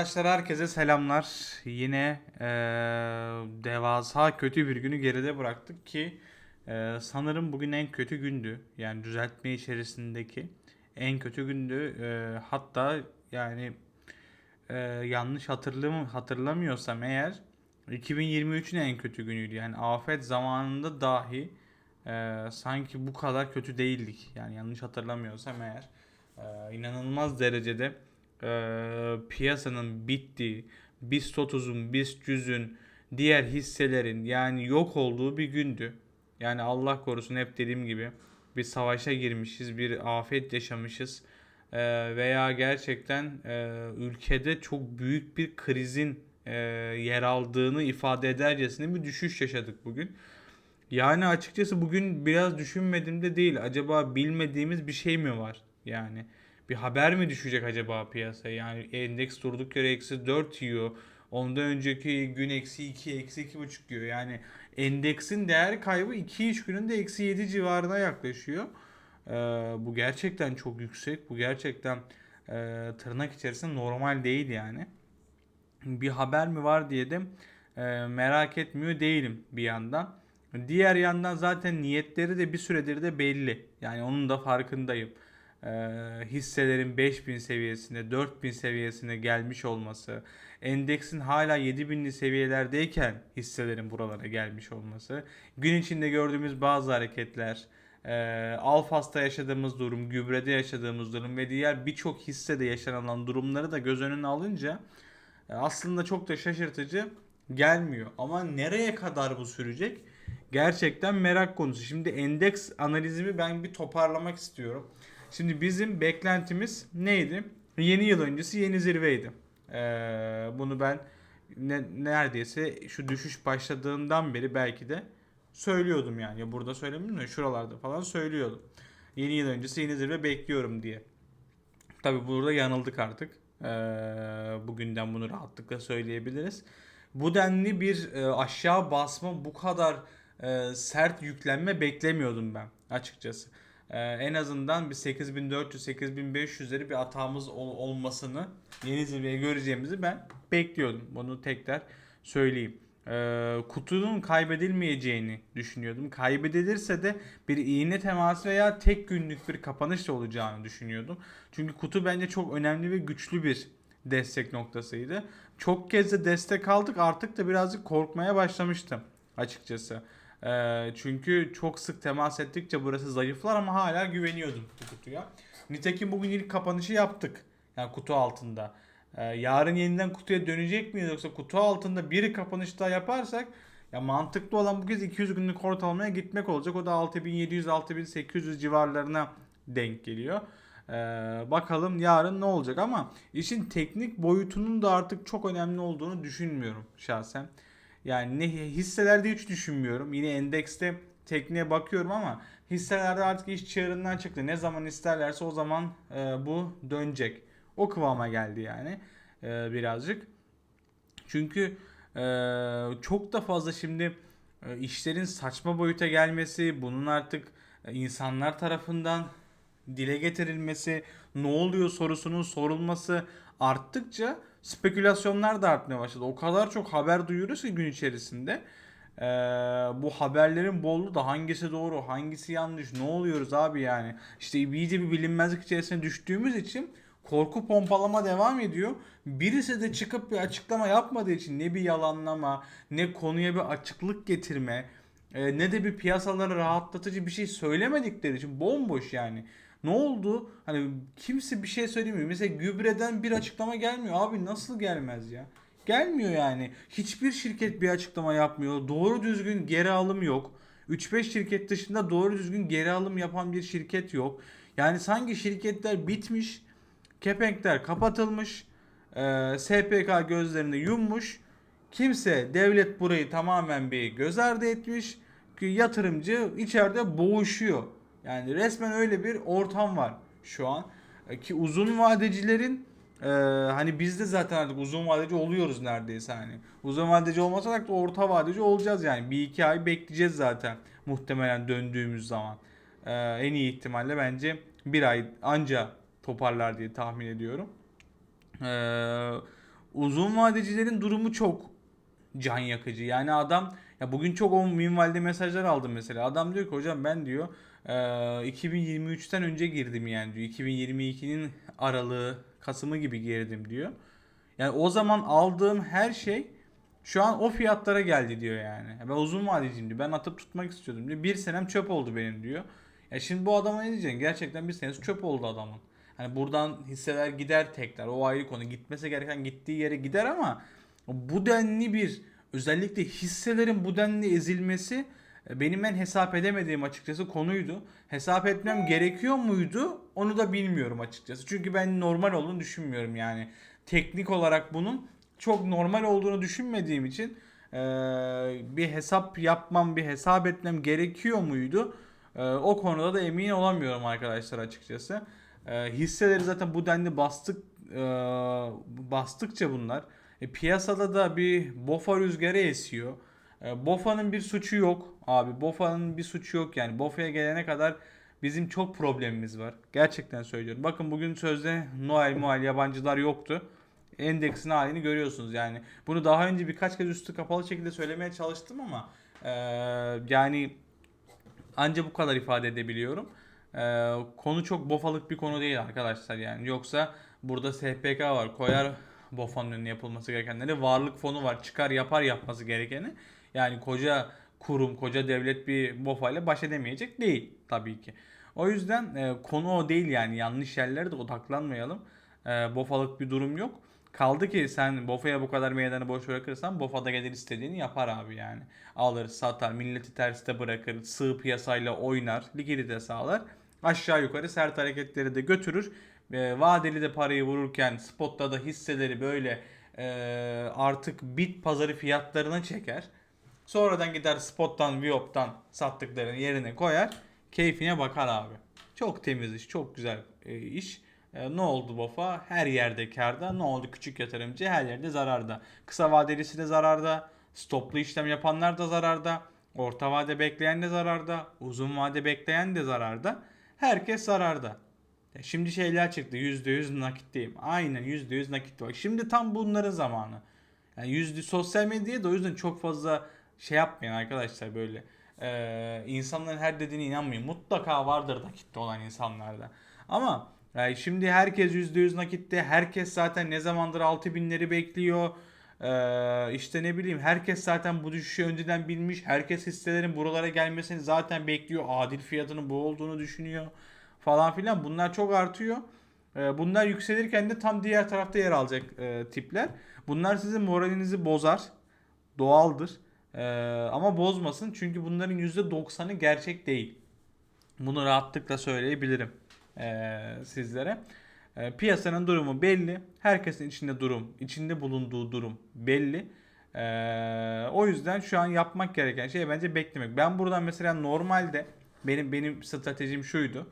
Arkadaşlar herkese selamlar. Yine eee, devasa kötü bir günü geride bıraktık ki eee, sanırım bugün en kötü gündü. Yani düzeltme içerisindeki en kötü gündü. Eee, hatta yani eee, yanlış hatırlam hatırlamıyorsam eğer 2023'ün en kötü günüydü. Yani afet zamanında dahi eee, sanki bu kadar kötü değildik. Yani yanlış hatırlamıyorsam eğer eee, inanılmaz derecede eee, piyasanın bittiği, BIST 30'un, BIST 100'ün, diğer hisselerin yani yok olduğu bir gündü. Yani Allah korusun hep dediğim gibi bir savaşa girmişiz, bir afet yaşamışız Eee, veya gerçekten eee, ülkede çok büyük bir krizin eee, yer aldığını ifade edercesine bir düşüş yaşadık bugün. Yani açıkçası bugün biraz düşünmedim de değil. Acaba bilmediğimiz bir şey mi var? Yani bir haber mi düşecek acaba piyasaya? Yani endeks durduk yere eksi 4 yiyor. Ondan önceki gün eksi 2, eksi 2,5 yiyor. Yani endeksin değer kaybı 2-3 gününde eksi 7 civarına yaklaşıyor. Ee, bu gerçekten çok yüksek. Bu gerçekten e, tırnak içerisinde normal değil yani bir haber mi var diye de e, merak etmiyor değilim bir yandan. Diğer yandan zaten niyetleri de bir süredir de belli. Yani onun da farkındayım. E, hisselerin 5000 seviyesine, 4000 seviyesine gelmiş olması, endeksin hala 7000'li seviyelerdeyken hisselerin buralara gelmiş olması, gün içinde gördüğümüz bazı hareketler, e, Alfas'ta yaşadığımız durum, gübrede yaşadığımız durum ve diğer birçok hissede yaşanılan durumları da göz önüne alınca e, aslında çok da şaşırtıcı gelmiyor. Ama nereye kadar bu sürecek? Gerçekten merak konusu. Şimdi endeks analizimi ben bir toparlamak istiyorum. Şimdi bizim beklentimiz neydi? Yeni yıl öncesi yeni zirveydi. Ee, bunu ben ne, neredeyse şu düşüş başladığından beri belki de söylüyordum yani. Ya burada söylemedim de şuralarda falan söylüyordum. Yeni yıl öncesi yeni zirve bekliyorum diye. Tabi burada yanıldık artık. Ee, bugünden bunu rahatlıkla söyleyebiliriz. Bu denli bir e, aşağı basma, bu kadar e, sert yüklenme beklemiyordum ben açıkçası. Ee, en azından bir 8400-8500'leri bir hatamız ol- olmasını yeni zirveye göreceğimizi ben bekliyordum. Bunu tekrar söyleyeyim. Ee, kutunun kaybedilmeyeceğini düşünüyordum. Kaybedilirse de bir iğne teması veya tek günlük bir kapanış olacağını düşünüyordum. Çünkü kutu bence çok önemli ve güçlü bir destek noktasıydı. Çok kez de destek aldık artık da birazcık korkmaya başlamıştım açıkçası. Ee, çünkü çok sık temas ettikçe burası zayıflar ama hala güveniyordum bu kutuya. Nitekim bugün ilk kapanışı yaptık. Yani kutu altında. Ee, yarın yeniden kutuya dönecek miyiz yoksa kutu altında bir kapanış daha yaparsak ya mantıklı olan bu kez 200 günlük ortalamaya gitmek olacak. O da 6700-6800 civarlarına denk geliyor. Ee, bakalım yarın ne olacak ama işin teknik boyutunun da artık çok önemli olduğunu düşünmüyorum şahsen. Yani ne hisselerde hiç düşünmüyorum. Yine endekste tekniğe bakıyorum ama hisselerde artık iş çığırından çıktı. Ne zaman isterlerse o zaman e, bu dönecek. O kıvama geldi yani e, birazcık. Çünkü e, çok da fazla şimdi e, işlerin saçma boyuta gelmesi, bunun artık e, insanlar tarafından dile getirilmesi, ne oluyor sorusunun sorulması arttıkça spekülasyonlar da artmaya başladı. O kadar çok haber duyuyoruz ki gün içerisinde. Ee, bu haberlerin bolluğu da hangisi doğru, hangisi yanlış, ne oluyoruz abi yani. İşte iyice bir bilinmezlik içerisine düştüğümüz için korku pompalama devam ediyor. Birisi de çıkıp bir açıklama yapmadığı için ne bir yalanlama, ne konuya bir açıklık getirme, e, ne de bir piyasaları rahatlatıcı bir şey söylemedikleri için bomboş yani. Ne oldu? Hani kimse bir şey söylemiyor. Mesela gübreden bir açıklama gelmiyor. Abi nasıl gelmez ya? Gelmiyor yani. Hiçbir şirket bir açıklama yapmıyor. Doğru düzgün geri alım yok. 3-5 şirket dışında doğru düzgün geri alım yapan bir şirket yok. Yani sanki şirketler bitmiş, kepenkler kapatılmış, e, SPK gözlerini yummuş. Kimse, devlet burayı tamamen bir göz ardı etmiş. Yatırımcı içeride boğuşuyor. Yani resmen öyle bir ortam var şu an. E, Ki uzun vadecilerin e, hani biz de zaten artık uzun vadeci oluyoruz neredeyse hani. Uzun vadeci olmasak da orta vadeci olacağız yani. Bir iki ay bekleyeceğiz zaten muhtemelen döndüğümüz zaman. E, en iyi ihtimalle bence bir ay anca toparlar diye tahmin ediyorum. E, uzun vadecilerin durumu çok can yakıcı. Yani adam ya bugün çok o minvalde mesajlar aldım mesela. Adam diyor ki hocam ben diyor e, 2023'ten önce girdim yani diyor. 2022'nin aralığı Kasım'ı gibi girdim diyor. Yani o zaman aldığım her şey şu an o fiyatlara geldi diyor yani. Ben uzun vadeciyim diyor. Ben atıp tutmak istiyordum diyor. Bir senem çöp oldu benim diyor. Ya şimdi bu adama ne diyeceksin? Gerçekten bir senesi çöp oldu adamın. Hani buradan hisseler gider tekrar. O ayrı konu. Gitmesi gereken gittiği yere gider ama bu denli bir özellikle hisselerin bu denli ezilmesi benim en hesap edemediğim açıkçası konuydu. Hesap etmem gerekiyor muydu? Onu da bilmiyorum açıkçası. Çünkü ben normal olduğunu düşünmüyorum yani. Teknik olarak bunun çok normal olduğunu düşünmediğim için bir hesap yapmam, bir hesap etmem gerekiyor muydu? O konuda da emin olamıyorum arkadaşlar açıkçası. Hisseleri zaten bu denli bastık bastıkça bunlar e, piyasada da bir bofa rüzgarı esiyor. E, Bofa'nın bir suçu yok abi. Bofa'nın bir suçu yok yani. Bofa'ya gelene kadar bizim çok problemimiz var. Gerçekten söylüyorum. Bakın bugün sözde Noel Noel yabancılar yoktu. Endeksin halini görüyorsunuz yani. Bunu daha önce birkaç kez üstü kapalı şekilde söylemeye çalıştım ama e, yani anca bu kadar ifade edebiliyorum. E, konu çok bofalık bir konu değil arkadaşlar yani. Yoksa burada SPK var. Koyar BOFA'nın yapılması gerekenleri. Varlık fonu var. Çıkar yapar yapması gerekeni. Yani koca kurum, koca devlet bir BOFA ile baş edemeyecek değil tabii ki. O yüzden e, konu o değil yani yanlış yerlere de odaklanmayalım. E, BOFA'lık bir durum yok. Kaldı ki sen BOFA'ya bu kadar meydanı boş bırakırsan BOFA da gelir istediğini yapar abi yani. Alır, satar, milleti terste bırakır, sığ piyasayla oynar, likidite sağlar. Aşağı yukarı sert hareketleri de götürür e, vadeli de parayı vururken spotta da hisseleri böyle e, artık bit pazarı fiyatlarına çeker. Sonradan gider spottan, Viop'tan sattıklarını yerine koyar. Keyfine bakar abi. Çok temiz iş, çok güzel e, iş. E, ne oldu BOFA? Her yerde karda. Ne oldu küçük yatırımcı? Her yerde zararda. Kısa vadelisi de zararda. Stoplu işlem yapanlar da zararda. Orta vade bekleyen de zararda. Uzun vade bekleyen de zararda. Herkes zararda. Şimdi şeyler çıktı. %100 nakitteyim. Aynen %100 nakit var. Şimdi tam bunların zamanı. Yani yüzde sosyal medyaya da o yüzden çok fazla şey yapmayın arkadaşlar böyle. Ee, insanların her dediğine inanmayın. Mutlaka vardır nakitte olan insanlarda. Ama yani şimdi herkes %100 nakitte. Herkes zaten ne zamandır 6000'leri bekliyor. Ee, işte ne bileyim herkes zaten bu düşüşü önceden bilmiş. Herkes hisselerin buralara gelmesini zaten bekliyor. Adil fiyatının bu olduğunu düşünüyor falan filan bunlar çok artıyor. Ee, bunlar yükselirken de tam diğer tarafta yer alacak e, tipler. Bunlar sizin moralinizi bozar. Doğaldır. Ee, ama bozmasın çünkü bunların %90'ı gerçek değil. Bunu rahatlıkla söyleyebilirim e, sizlere. E, piyasanın durumu belli. Herkesin içinde durum, içinde bulunduğu durum belli. E, o yüzden şu an yapmak gereken şey bence beklemek. Ben buradan mesela normalde benim benim stratejim şuydu.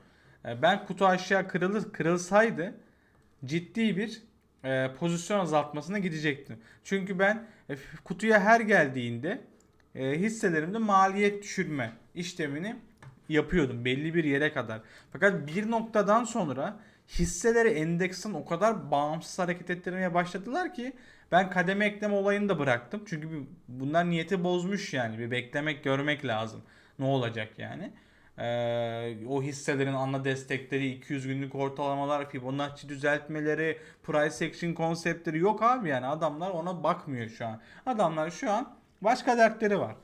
E, ben kutu aşağı kırılır, kırılsaydı ciddi bir e, pozisyon azaltmasına gidecektim. Çünkü ben e, kutuya her geldiğinde e, hisselerimde maliyet düşürme işlemini yapıyordum belli bir yere kadar. Fakat bir noktadan sonra hisseleri endeksin o kadar bağımsız hareket ettirmeye başladılar ki ben kademe ekleme olayını da bıraktım. Çünkü bunlar niyeti bozmuş yani. Bir beklemek görmek lazım. Ne olacak yani. Ee, o hisselerin ana destekleri 200 günlük ortalamalar Fibonacci düzeltmeleri price action konseptleri yok abi yani adamlar ona bakmıyor şu an. Adamlar şu an başka dertleri var.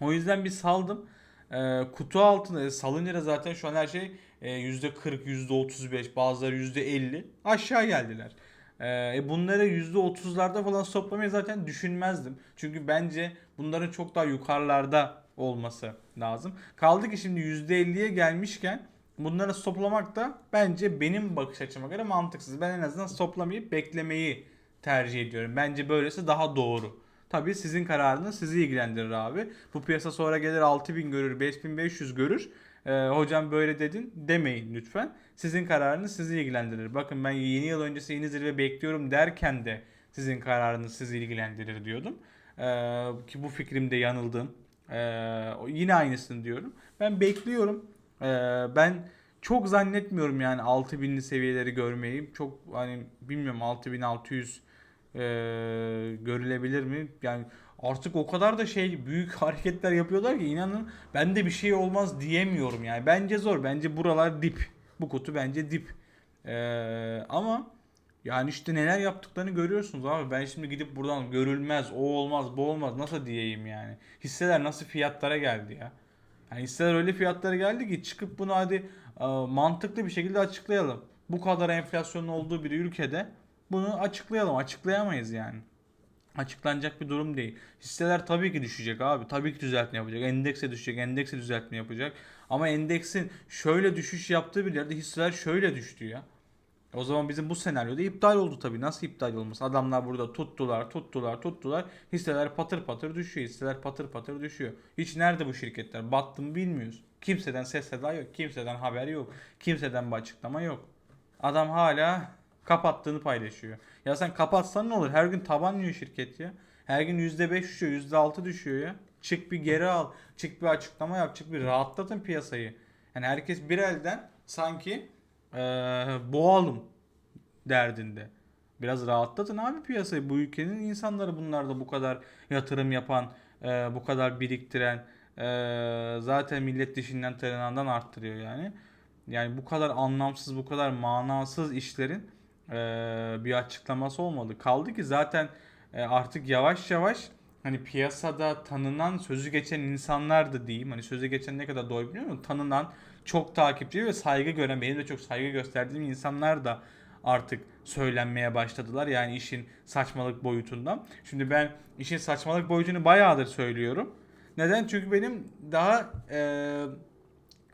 O yüzden bir saldım. Ee, kutu altında salınca zaten şu an her şey e, %40, %35 bazıları %50 aşağı geldiler. Ee, bunları %30'larda falan stoplamayı zaten düşünmezdim. Çünkü bence bunların çok daha yukarılarda olması lazım. Kaldı ki şimdi %50'ye gelmişken bunları stoplamak da bence benim bakış açıma göre mantıksız. Ben en azından stoplamayıp beklemeyi tercih ediyorum. Bence böylesi daha doğru. Tabii sizin kararınız sizi ilgilendirir abi. Bu piyasa sonra gelir 6000 görür, 5500 görür. Ee, hocam böyle dedin demeyin lütfen. Sizin kararınız sizi ilgilendirir. Bakın ben yeni yıl öncesi yeni zirve bekliyorum derken de sizin kararınız sizi ilgilendirir diyordum. Ee, ki bu fikrimde yanıldım. Ee, yine aynısını diyorum. Ben bekliyorum. Ee, ben çok zannetmiyorum yani 6000'li seviyeleri görmeyi. Çok hani bilmiyorum 6600 e, görülebilir mi? Yani artık o kadar da şey büyük hareketler yapıyorlar ki inanın ben de bir şey olmaz diyemiyorum yani. Bence zor. Bence buralar dip. Bu kutu bence dip. E, ama yani işte neler yaptıklarını görüyorsunuz abi. Ben şimdi gidip buradan görülmez, o olmaz, bu olmaz nasıl diyeyim yani. Hisseler nasıl fiyatlara geldi ya. Yani hisseler öyle fiyatlara geldi ki çıkıp bunu hadi e, mantıklı bir şekilde açıklayalım. Bu kadar enflasyonun olduğu bir ülkede bunu açıklayalım. Açıklayamayız yani. Açıklanacak bir durum değil. Hisseler tabii ki düşecek abi. Tabii ki düzeltme yapacak. Endekse düşecek. Endekse düzeltme yapacak. Ama endeksin şöyle düşüş yaptığı bir yerde hisseler şöyle düştü ya. O zaman bizim bu senaryoda iptal oldu tabii. Nasıl iptal olmaz? Adamlar burada tuttular, tuttular, tuttular. Hisseler patır patır düşüyor. Hisseler patır patır düşüyor. Hiç nerede bu şirketler? Battı mı bilmiyoruz. Kimseden ses seda yok. Kimseden haber yok. Kimseden bir açıklama yok. Adam hala kapattığını paylaşıyor. Ya sen kapatsan ne olur? Her gün taban yiyor şirket ya. Her gün %5 düşüyor, %6 düşüyor ya. Çık bir geri al. Çık bir açıklama yap. Çık bir rahatlatın piyasayı. Yani herkes bir elden sanki eee boğalım derdinde. Biraz rahatlatın abi piyasayı. Bu ülkenin insanları bunlar da bu kadar yatırım yapan, eee, bu kadar biriktiren, eee, zaten millet dişinden tırnağından arttırıyor yani. Yani bu kadar anlamsız, bu kadar manasız işlerin eee, bir açıklaması olmadı. Kaldı ki zaten e, artık yavaş yavaş hani piyasada tanınan, sözü geçen insanlar da diyeyim. Hani sözü geçen ne kadar doğru bilmiyorum tanınan, çok takipçi ve saygı gören, benim de çok saygı gösterdiğim insanlar da artık söylenmeye başladılar. Yani işin saçmalık boyutundan. Şimdi ben işin saçmalık boyutunu bayağıdır söylüyorum. Neden? Çünkü benim daha e,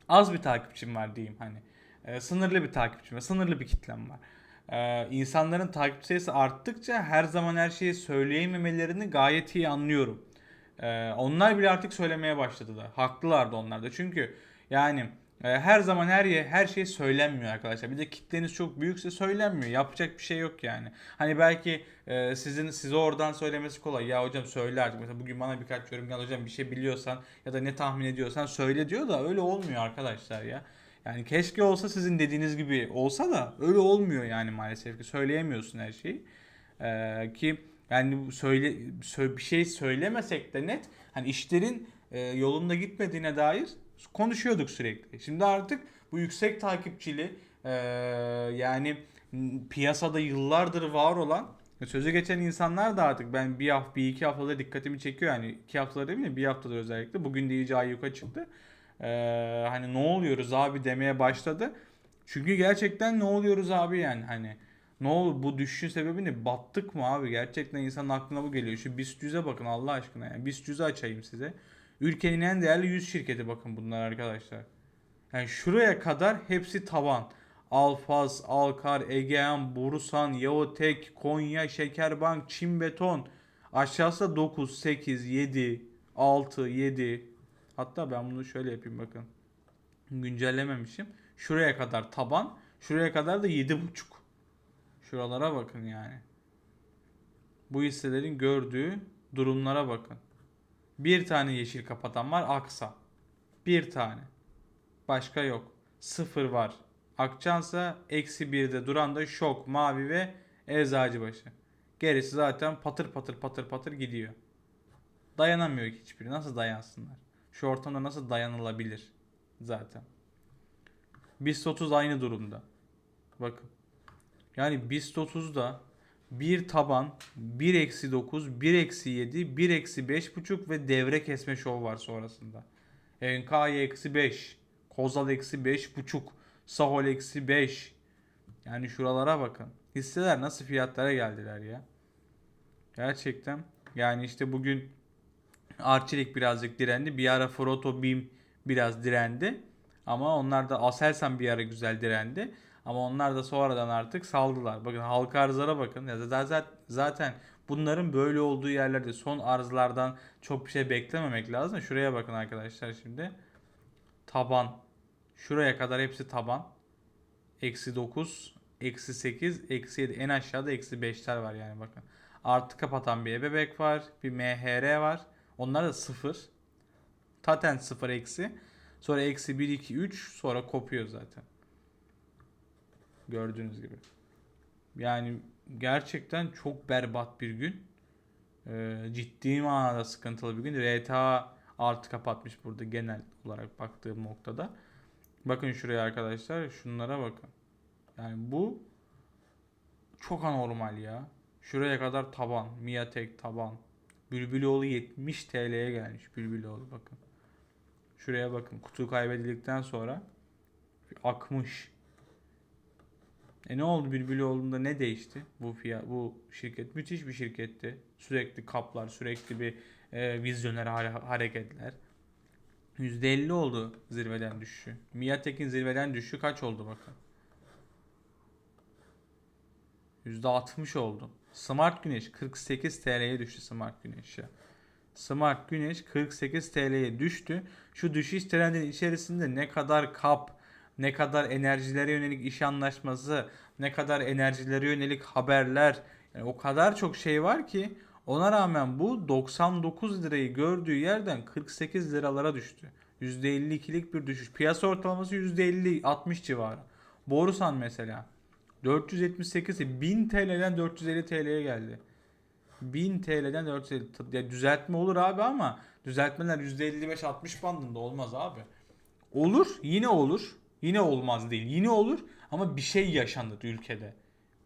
az bir takipçim var diyeyim hani. E, sınırlı bir takipçim var, sınırlı bir kitlem var. E, insanların takip sayısı arttıkça her zaman her şeyi söyleyememelerini gayet iyi anlıyorum. E, onlar bile artık söylemeye başladılar. Haklılardı onlar da. Çünkü yani e, her zaman her ye, her şey söylenmiyor arkadaşlar. Bir de kitleniz çok büyükse söylenmiyor. Yapacak bir şey yok yani. Hani belki e, sizin size oradan söylemesi kolay. Ya hocam söyle artık. Mesela bugün bana birkaç yorum geldi hocam bir şey biliyorsan ya da ne tahmin ediyorsan söyle diyor da öyle olmuyor arkadaşlar ya. Yani keşke olsa sizin dediğiniz gibi olsa da öyle olmuyor yani maalesef ki söyleyemiyorsun her şeyi. Ee, ki yani söyle sö- bir şey söylemesek de net hani işlerin e, yolunda gitmediğine dair konuşuyorduk sürekli. Şimdi artık bu yüksek takipçili e, yani piyasada yıllardır var olan sözü geçen insanlar da artık ben bir hafta bir iki haftada dikkatimi çekiyor yani iki haftadır değil mi bir haftadır özellikle bugün de iyice ayyuka çıktı. Ee, hani ne oluyoruz abi demeye başladı. Çünkü gerçekten ne oluyoruz abi yani hani ne olur bu düşüşün sebebi ne? Battık mı abi? Gerçekten insanın aklına bu geliyor. Şu BIST 100'e bakın Allah aşkına yani. BIST 100'ü açayım size. Ülkenin en değerli 100 şirketi bakın bunlar arkadaşlar. Yani şuraya kadar hepsi tavan. Alfaz, Alkar, Egean, Borusan, Yaotek, Konya, Şekerbank, Çin Beton. Aşağısı da 9, 8, 7, 6, 7. Hatta ben bunu şöyle yapayım bakın. Güncellememişim. Şuraya kadar taban. Şuraya kadar da 7.5. Şuralara bakın yani. Bu hisselerin gördüğü durumlara bakın. Bir tane yeşil kapatan var Aksa. Bir tane. Başka yok. Sıfır var. Akçansa eksi birde duran da şok, mavi ve eczacıbaşı. Gerisi zaten patır patır patır patır gidiyor. Dayanamıyor hiçbiri. Nasıl dayansınlar? Şu ortamda nasıl dayanılabilir zaten. BIST 30 aynı durumda. Bakın. Yani BIST 30'da bir taban, 1 eksi 9, 1 eksi 7, 1 eksi 5.5 ve devre kesme şov var sonrasında. NK'ye eksi 5, Kozal eksi 5.5, Sahol eksi 5. Yani şuralara bakın. Hisseler nasıl fiyatlara geldiler ya. Gerçekten. Yani işte bugün Arçelik birazcık direndi. Bir ara Froto Bim biraz direndi. Ama onlar da Aselsan bir ara güzel direndi. Ama onlar da sonradan artık saldılar. Bakın halka arzlara bakın. Ya zaten zaten bunların böyle olduğu yerlerde son arzlardan çok bir şey beklememek lazım. Şuraya bakın arkadaşlar şimdi. Taban. Şuraya kadar hepsi taban. Eksi 9, eksi 8, eksi 7. En aşağıda eksi 5'ler var yani bakın. Artı kapatan bir ebebek var. Bir MHR var. Onlar da 0. Taten 0 eksi. Sonra eksi 1, 2, 3. Sonra kopuyor zaten. Gördüğünüz gibi. Yani gerçekten çok berbat bir gün. Ee, ciddi manada sıkıntılı bir gün. RTA artı kapatmış burada genel olarak baktığım noktada. Bakın şuraya arkadaşlar. Şunlara bakın. Yani bu çok anormal ya. Şuraya kadar taban. Miatek taban. Bülbüloğlu 70 TL'ye gelmiş. Bülbüloğlu bakın. Şuraya bakın. Kutu kaybedildikten sonra akmış. E ne oldu Bülbüloğlu'nda ne değişti? Bu fiyat, bu şirket müthiş bir şirketti. Sürekli kaplar, sürekli bir e, vizyoner hare- hareketler. %50 oldu zirveden düşüşü. Miatek'in zirveden düşüşü kaç oldu bakın. %60 oldu. Smart Güneş 48 TL'ye düştü Smart Güneş. Smart Güneş 48 TL'ye düştü. Şu düşüş trendinin içerisinde ne kadar kap, ne kadar enerjilere yönelik iş anlaşması, ne kadar enerjilere yönelik haberler, yani o kadar çok şey var ki ona rağmen bu 99 lirayı gördüğü yerden 48 liralara düştü. %52'lik bir düşüş. Piyasa ortalaması %50-60 civarı. Borusan mesela 478 1000 TL'den 450 TL'ye geldi. 1000 TL'den 450 ya düzeltme olur abi ama düzeltmeler %55-60 bandında olmaz abi. Olur, yine olur. Yine olmaz değil. Yine olur ama bir şey yaşanır ülkede.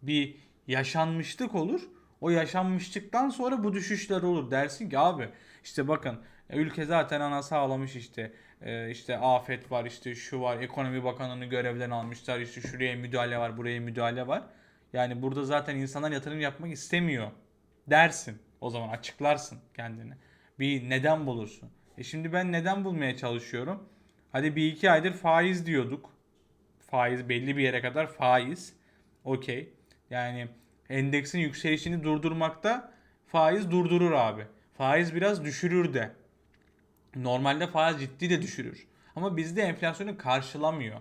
Bir yaşanmışlık olur. O yaşanmışlıktan sonra bu düşüşler olur. Dersin ki abi işte bakın ülke zaten ana sağlamış işte Ee, işte afet var işte şu var ekonomi bakanını görevden almışlar işte şuraya müdahale var buraya müdahale var. Yani burada zaten insanlar yatırım yapmak istemiyor dersin. O zaman açıklarsın kendini. Bir neden bulursun. E şimdi ben neden bulmaya çalışıyorum. Hadi bir iki aydır faiz diyorduk. Faiz belli bir yere kadar faiz. Okey. Yani endeksin yükselişini durdurmakta faiz durdurur abi. Faiz biraz düşürür de. Normalde faiz ciddi de düşürür. Ama bizde enflasyonu karşılamıyor.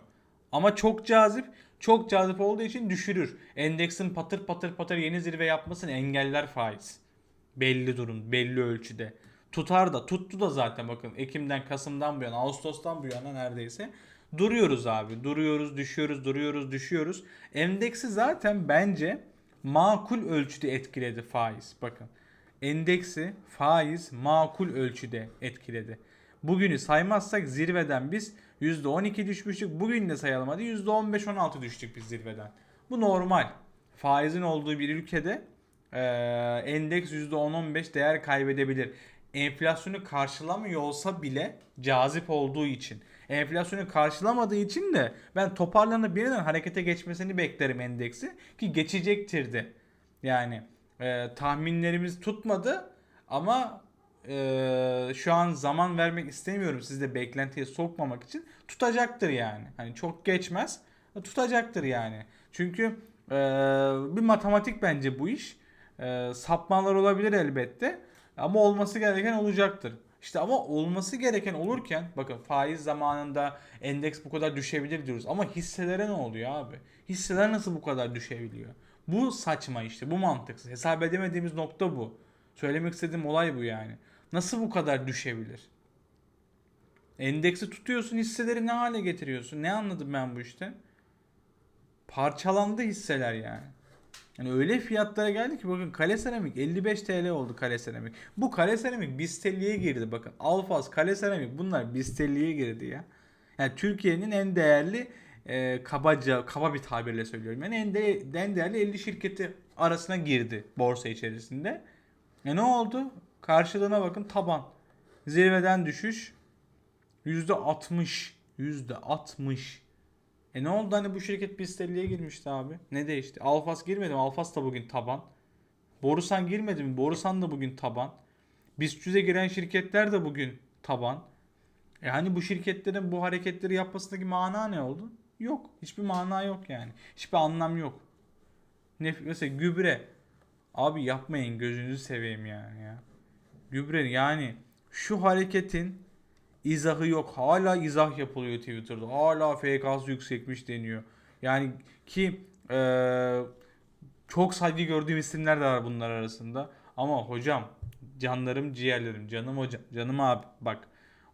Ama çok cazip, çok cazip olduğu için düşürür. Endeksin patır patır patır yeni zirve yapmasını engeller faiz. Belli durum, belli ölçüde. Tutar da, tuttu da zaten bakın Ekim'den, Kasım'dan bu yana, Ağustos'tan bu yana neredeyse. Duruyoruz abi, duruyoruz, düşüyoruz, duruyoruz, düşüyoruz. Endeksi zaten bence makul ölçüde etkiledi faiz. Bakın endeksi faiz makul ölçüde etkiledi. Bugünü saymazsak zirveden biz %12 düşmüştük. Bugün de sayalım hadi %15-16 düştük biz zirveden. Bu normal. Faizin olduğu bir ülkede eee, endeks %10-15 değer kaybedebilir. Enflasyonu karşılamıyor olsa bile cazip olduğu için. Enflasyonu karşılamadığı için de ben toparlanıp yeniden harekete geçmesini beklerim endeksi ki geçecektir de. Yani e, tahminlerimiz tutmadı ama e, şu an zaman vermek istemiyorum sizi de beklentiye sokmamak için tutacaktır yani. Hani çok geçmez tutacaktır yani. Çünkü e, bir matematik bence bu iş. E, sapmalar olabilir elbette ama olması gereken olacaktır. İşte ama olması gereken olurken bakın faiz zamanında endeks bu kadar düşebilir diyoruz ama hisselere ne oluyor abi? Hisseler nasıl bu kadar düşebiliyor? Bu saçma işte bu mantıksız. Hesap edemediğimiz nokta bu. Söylemek istediğim olay bu yani. Nasıl bu kadar düşebilir? Endeksi tutuyorsun hisseleri ne hale getiriyorsun? Ne anladım ben bu işte? Parçalandı hisseler yani. Yani öyle fiyatlara geldi ki bakın kale seramik 55 TL oldu kale seramik. Bu kale seramik Bistelli'ye girdi bakın. Alfaz, kale seramik bunlar Bistelli'ye girdi ya. Yani Türkiye'nin en değerli e, kabaca kaba bir tabirle söylüyorum. Yani en, de, en değerli 50 şirketi arasına girdi borsa içerisinde. E ne oldu? Karşılığına bakın taban. Zirveden düşüş %60. %60. E ne oldu hani bu şirket Bistelli'ye girmişti abi. Ne değişti? Alfas girmedi mi? Alfas da bugün taban. Borusan girmedi mi? Borusan da bugün taban. BIST 100'e giren şirketler de bugün taban. E hani bu şirketlerin bu hareketleri yapmasındaki mana ne oldu? Yok. Hiçbir mana yok yani. Hiçbir anlam yok. Ne, mesela gübre. Abi yapmayın gözünüzü seveyim yani ya. Gübre yani şu hareketin izahı yok. Hala izah yapılıyor Twitter'da. Hala FK'sı yüksekmiş deniyor. Yani ki eee, çok saygı gördüğüm isimler de var bunlar arasında. Ama hocam canlarım ciğerlerim canım hocam canım abi bak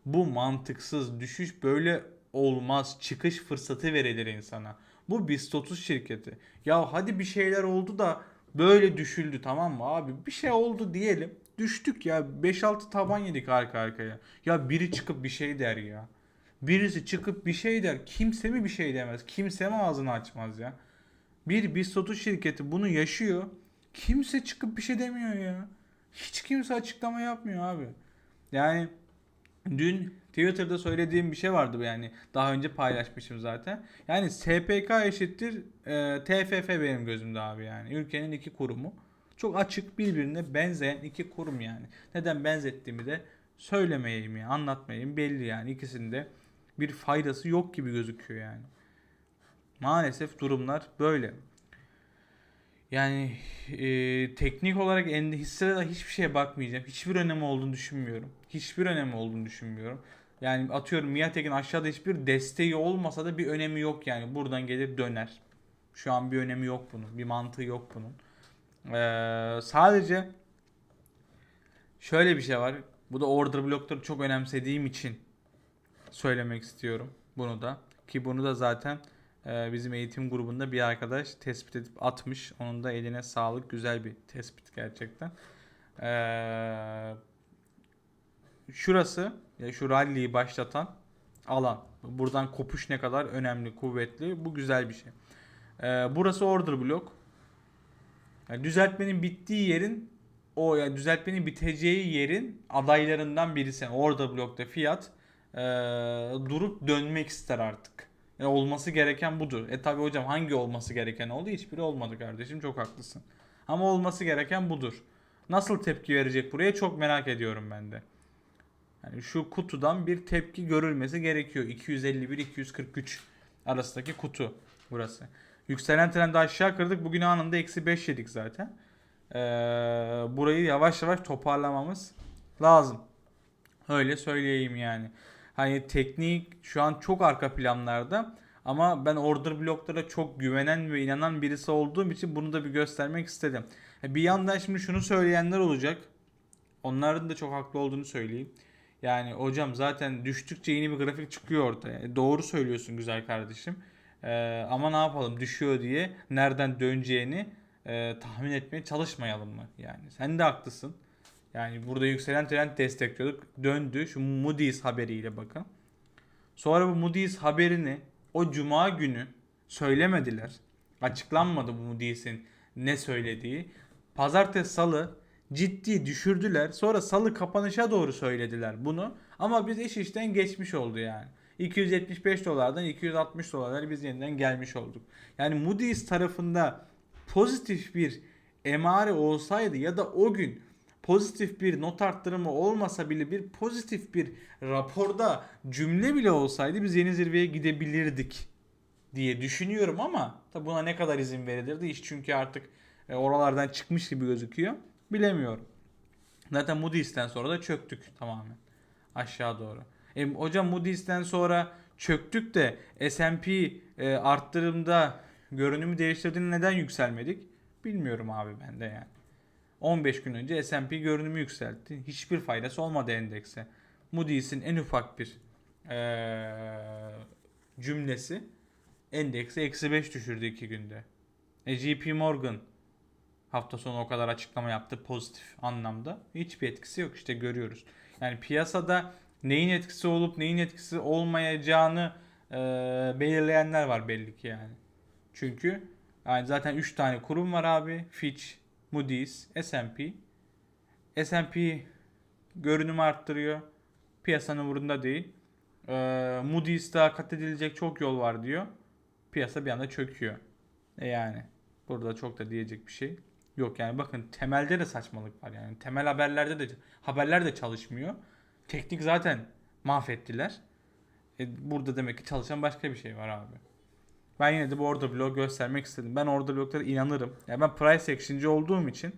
bu mantıksız düşüş böyle olmaz. Çıkış fırsatı verilir insana. Bu BIST 30 şirketi. Ya hadi bir şeyler oldu da Böyle düşüldü tamam mı abi? Bir şey oldu diyelim. Düştük ya 5-6 taban yedik arka arkaya. Ya biri çıkıp bir şey der ya. Birisi çıkıp bir şey der. Kimse mi bir şey demez? Kimse mi ağzını açmaz ya? Bir Bistotu şirketi bunu yaşıyor. Kimse çıkıp bir şey demiyor ya. Hiç kimse açıklama yapmıyor abi. Yani dün Twitter'da söylediğim bir şey vardı yani daha önce paylaşmışım zaten. Yani SPK eşittir e, TFF benim gözümde abi yani. Ülkenin iki kurumu. Çok açık birbirine benzeyen iki kurum yani. Neden benzettiğimi de söylemeyeyim ya anlatmayayım belli yani ikisinde bir faydası yok gibi gözüküyor yani. Maalesef durumlar böyle. Yani e, teknik olarak en hissede hiçbir şeye bakmayacağım. Hiçbir önemi olduğunu düşünmüyorum. Hiçbir önemi olduğunu düşünmüyorum. Yani atıyorum Miatek'in aşağıda hiçbir desteği olmasa da bir önemi yok yani. Buradan gelir döner. Şu an bir önemi yok bunun. Bir mantığı yok bunun. Ee, sadece şöyle bir şey var. Bu da order blokları çok önemsediğim için söylemek istiyorum bunu da. Ki bunu da zaten e, bizim eğitim grubunda bir arkadaş tespit edip atmış. Onun da eline sağlık. Güzel bir tespit gerçekten. Ee, şurası ya şu rally'yi başlatan alan. Buradan kopuş ne kadar önemli, kuvvetli. Bu güzel bir şey. Ee, burası order blok. Yani düzeltmenin bittiği yerin o yani düzeltmenin biteceği yerin adaylarından birisi. Yani orada blokta fiyat e, durup dönmek ister artık. Yani olması gereken budur. E tabi hocam hangi olması gereken oldu? Hiçbiri olmadı kardeşim çok haklısın. Ama olması gereken budur. Nasıl tepki verecek buraya çok merak ediyorum ben de. Yani şu kutudan bir tepki görülmesi gerekiyor. 251-243 arasındaki kutu burası. Yükselen trendi aşağı kırdık. Bugün anında eksi 5 yedik zaten. Ee, burayı yavaş yavaş toparlamamız lazım. Öyle söyleyeyim yani. Hani teknik şu an çok arka planlarda ama ben order bloklara çok güvenen ve inanan birisi olduğum için bunu da bir göstermek istedim. Bir yandan şimdi şunu söyleyenler olacak. Onların da çok haklı olduğunu söyleyeyim. Yani hocam zaten düştükçe yeni bir grafik çıkıyor ortaya. E, doğru söylüyorsun güzel kardeşim. Ee, ama ne yapalım düşüyor diye nereden döneceğini e, tahmin etmeye çalışmayalım mı? Yani sen de haklısın. Yani burada yükselen trend destekliyorduk. Döndü. Şu Moody's haberiyle bakın. Sonra bu Moody's haberini o cuma günü söylemediler. Açıklanmadı bu Moody's'in ne söylediği. Pazartesi salı ciddi düşürdüler. Sonra salı kapanışa doğru söylediler bunu. Ama biz iş işten geçmiş oldu yani. 275 dolardan 260 dolarlara biz yeniden gelmiş olduk. Yani Moody's tarafında pozitif bir emare olsaydı ya da o gün pozitif bir not arttırımı olmasa bile bir pozitif bir raporda cümle bile olsaydı biz yeni zirveye gidebilirdik diye düşünüyorum ama tabi buna ne kadar izin verilirdi iş çünkü artık e, oralardan çıkmış gibi gözüküyor. Bilemiyorum. Zaten Moody's'ten sonra da çöktük tamamen aşağı doğru. E, hocam Moody's'ten sonra çöktük de S&P e, arttırımda görünümü değiştirdiğinde neden yükselmedik? Bilmiyorum abi ben de yani. 15 gün önce S&P görünümü yükseltti. Hiçbir faydası olmadı endekse. Moody's'in en ufak bir ee, cümlesi endeksi eksi 5 düşürdü 2 günde. E, JP Morgan hafta sonu o kadar açıklama yaptı pozitif anlamda. Hiçbir etkisi yok işte görüyoruz. Yani piyasada neyin etkisi olup neyin etkisi olmayacağını e, belirleyenler var belli ki yani. Çünkü yani zaten 3 tane kurum var abi. Fitch, Moody's, S&P. S&P görünümü arttırıyor. Piyasanın umurunda değil. Ee, Moody's'ta kat edilecek çok yol var diyor. Piyasa bir anda çöküyor. E yani burada çok da diyecek bir şey yok. Yani bakın temelde de saçmalık var yani. Temel haberlerde de haberler de çalışmıyor. Teknik zaten mahvettiler. E, burada demek ki çalışan başka bir şey var abi. Ben yine de bu order bloğu göstermek istedim. Ben order bloklara inanırım. Yani ben price action'cı olduğum için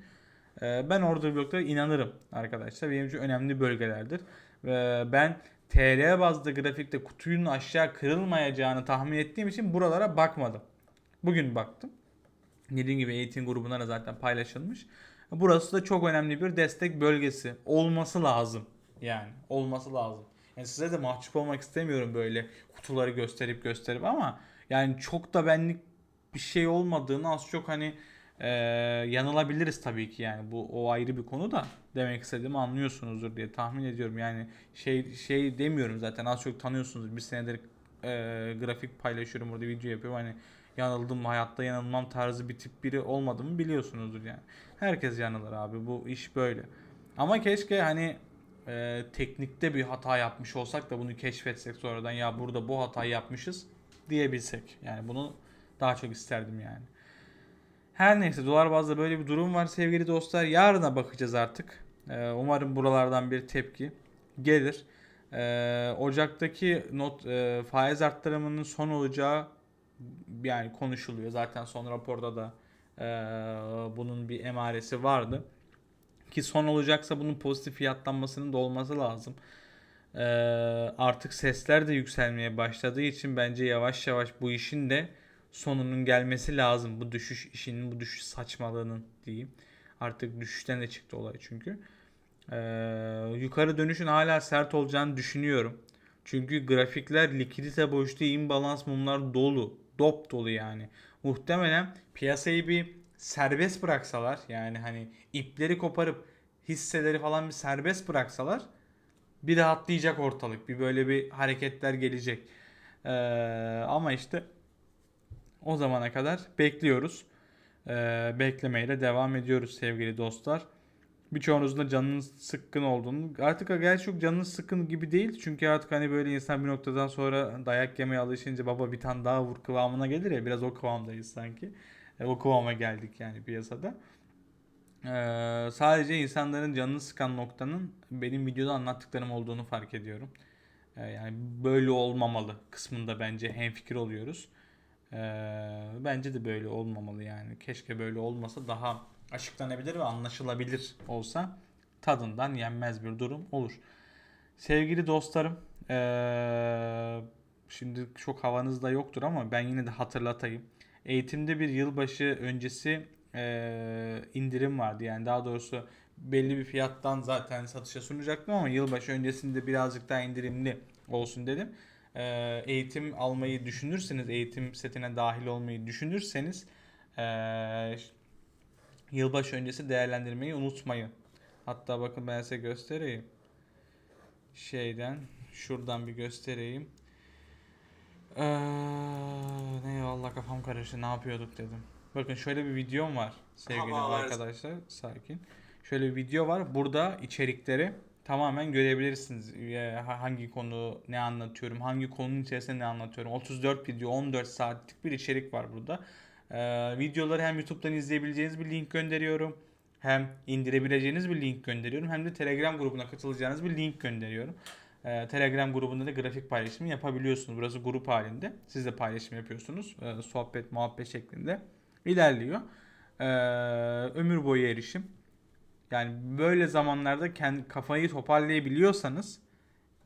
e, ben order bloklara inanırım arkadaşlar. Benim için önemli bölgelerdir. Ve ben TL bazlı grafikte kutunun aşağı kırılmayacağını tahmin ettiğim için buralara bakmadım. Bugün baktım. Dediğim gibi eğitim grubuna da zaten paylaşılmış. Burası da çok önemli bir destek bölgesi. Olması lazım. Yani olması lazım. Yani size de mahcup olmak istemiyorum böyle kutuları gösterip gösterip ama yani çok da benlik bir şey olmadığını az çok hani Ee, yanılabiliriz tabii ki yani bu o ayrı bir konu da demek istediğimi anlıyorsunuzdur diye tahmin ediyorum. Yani şey şey demiyorum zaten az çok tanıyorsunuz. Bir senedir e, grafik paylaşıyorum burada video yapıyorum. Hani yanıldım hayatta yanılmam tarzı bir tip biri olmadığımı biliyorsunuzdur yani. Herkes yanılır abi bu iş böyle. Ama keşke hani e, teknikte bir hata yapmış olsak da bunu keşfetsek sonradan ya burada bu hatayı yapmışız diyebilsek. Yani bunu daha çok isterdim yani. Her neyse dolar bazda böyle bir durum var sevgili dostlar. Yarına bakacağız artık. Ee, umarım buralardan bir tepki gelir. Ee, Ocak'taki not e, faiz arttırımının son olacağı yani konuşuluyor. Zaten son raporda da e, bunun bir emaresi vardı. Ki son olacaksa bunun pozitif fiyatlanmasının da olması lazım. Ee, artık sesler de yükselmeye başladığı için bence yavaş yavaş bu işin de sonunun gelmesi lazım. Bu düşüş işinin, bu düşüş saçmalığının diyeyim. Artık düşüşten de çıktı olay çünkü. Ee, yukarı dönüşün hala sert olacağını düşünüyorum. Çünkü grafikler likidite boşluğu, imbalans mumlar dolu. Dop dolu yani. Muhtemelen piyasayı bir serbest bıraksalar yani hani ipleri koparıp hisseleri falan bir serbest bıraksalar bir rahatlayacak ortalık. Bir böyle bir hareketler gelecek. Ee, ama işte o zamana kadar bekliyoruz. Ee, beklemeyle devam ediyoruz sevgili dostlar. Birçoğunuzun da canının sıkkın olduğunu. Artık gerçi çok canının sıkkın gibi değil. Çünkü artık hani böyle insan bir noktadan sonra dayak yemeye alışınca baba bir tane daha vur kıvamına gelir ya. Biraz o kıvamdayız sanki. E, o kıvama geldik yani piyasada. Ee, sadece insanların canını sıkan noktanın benim videoda anlattıklarım olduğunu fark ediyorum. Ee, yani böyle olmamalı kısmında bence hemfikir oluyoruz. Ee, bence de böyle olmamalı yani. Keşke böyle olmasa daha açıklanabilir ve anlaşılabilir olsa tadından yenmez bir durum olur. Sevgili dostlarım, ee, şimdi çok havanız da yoktur ama ben yine de hatırlatayım. Eğitimde bir yılbaşı öncesi ee, indirim vardı. Yani daha doğrusu belli bir fiyattan zaten satışa sunacaktım ama yılbaşı öncesinde birazcık daha indirimli olsun dedim. Ee, eğitim almayı düşünürseniz, eğitim setine dahil olmayı düşünürseniz ee, yılbaşı öncesi değerlendirmeyi unutmayın. Hatta bakın ben size göstereyim. Şeyden, şuradan bir göstereyim. Ee, ne Allah kafam karıştı. Ne yapıyorduk dedim. Bakın şöyle bir videom var sevgili Havalar- arkadaşlar. Sakin. Şöyle bir video var. Burada içerikleri tamamen görebilirsiniz. Ee, ha- Hangi konu ne anlatıyorum, hangi konunun içerisinde ne anlatıyorum. 34 video, 14 saatlik bir içerik var burada. Ee, videoları hem YouTube'dan izleyebileceğiniz bir link gönderiyorum. Hem indirebileceğiniz bir link gönderiyorum. Hem de Telegram grubuna katılacağınız bir link gönderiyorum. Ee, Telegram grubunda da grafik paylaşımı yapabiliyorsunuz. Burası grup halinde. Siz de paylaşım yapıyorsunuz. Ee, sohbet, muhabbet şeklinde ilerliyor. Ee, ömür boyu erişim. Yani böyle zamanlarda kendi kafayı toparlayabiliyorsanız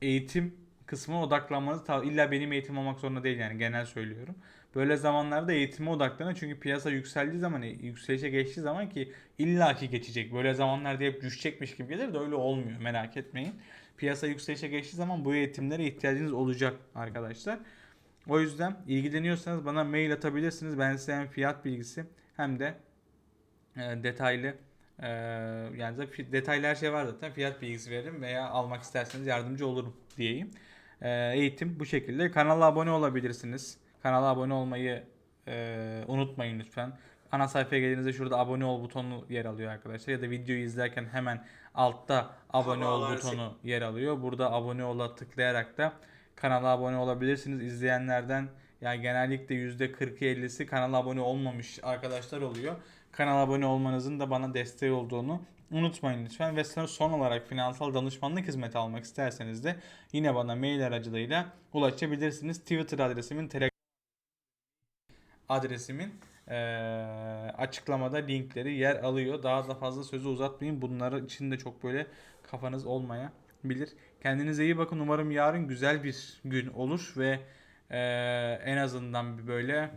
eğitim kısmına odaklanmanız illa benim eğitim olmak zorunda değil yani genel söylüyorum. Böyle zamanlarda eğitime odaklanın çünkü piyasa yükseldiği zaman yükselişe geçtiği zaman ki illaki geçecek. Böyle zamanlarda hep düşecekmiş gibi gelir de öyle olmuyor merak etmeyin. Piyasa yükselişe geçtiği zaman bu eğitimlere ihtiyacınız olacak arkadaşlar. O yüzden ilgileniyorsanız bana mail atabilirsiniz. Ben size hem fiyat bilgisi hem de e, detaylı e, yani zaten detaylı her şey var zaten fiyat bilgisi veririm veya almak isterseniz yardımcı olurum diyeyim. E, eğitim bu şekilde. Kanala abone olabilirsiniz. Kanala abone olmayı e, unutmayın lütfen. Ana sayfaya geldiğinizde şurada abone ol butonu yer alıyor arkadaşlar. Ya da videoyu izlerken hemen altta abone ol butonu yer alıyor. Burada abone ola tıklayarak da kanala abone olabilirsiniz. İzleyenlerden yani genellikle %40'ı 50'si kanala abone olmamış arkadaşlar oluyor. Kanala abone olmanızın da bana desteği olduğunu unutmayın lütfen. Ve son olarak finansal danışmanlık hizmeti almak isterseniz de yine bana mail aracılığıyla ulaşabilirsiniz. Twitter adresimin, Telegram adresimin eee, açıklamada linkleri yer alıyor. Daha da fazla sözü uzatmayayım. Bunları için de çok böyle kafanız olmayabilir. Kendinize iyi bakın. Umarım yarın güzel bir gün olur ve eee, en azından bir böyle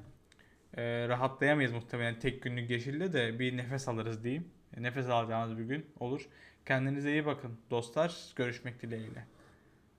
eee, rahatlayamayız muhtemelen tek günlük yeşille de bir nefes alırız diyeyim. Nefes alacağınız bir gün olur. Kendinize iyi bakın dostlar. Görüşmek dileğiyle.